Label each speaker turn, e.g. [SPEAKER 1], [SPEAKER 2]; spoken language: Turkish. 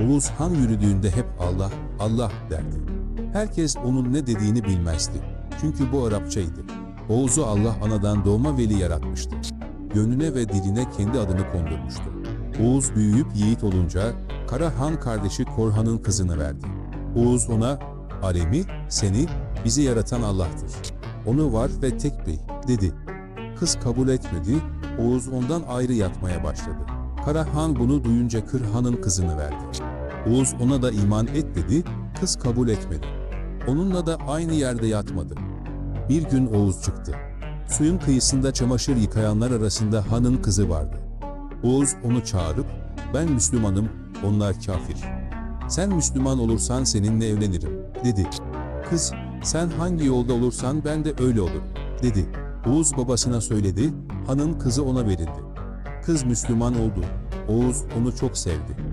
[SPEAKER 1] Oğuz Han yürüdüğünde hep Allah, Allah derdi. Herkes onun ne dediğini bilmezdi. Çünkü bu Arapçaydı. Oğuz'u Allah anadan doğma veli yaratmıştı. Gönlüne ve diline kendi adını kondurmuştu. Oğuz büyüyüp yiğit olunca Kara Han kardeşi Korhan'ın kızını verdi. Oğuz ona, Alemi, seni, bizi yaratan Allah'tır. Onu var ve tek bey, dedi. Kız kabul etmedi, Oğuz ondan ayrı yatmaya başladı. Kara Han bunu duyunca Kır Han'ın kızını verdi. Oğuz ona da iman et dedi, kız kabul etmedi. Onunla da aynı yerde yatmadı. Bir gün Oğuz çıktı. Suyun kıyısında çamaşır yıkayanlar arasında hanın kızı vardı. Oğuz onu çağırıp, ben Müslümanım, onlar kafir. Sen Müslüman olursan seninle evlenirim, dedi. Kız, sen hangi yolda olursan ben de öyle olurum, dedi. Oğuz babasına söyledi, hanın kızı ona verildi. Kız Müslüman oldu. Oğuz onu çok sevdi.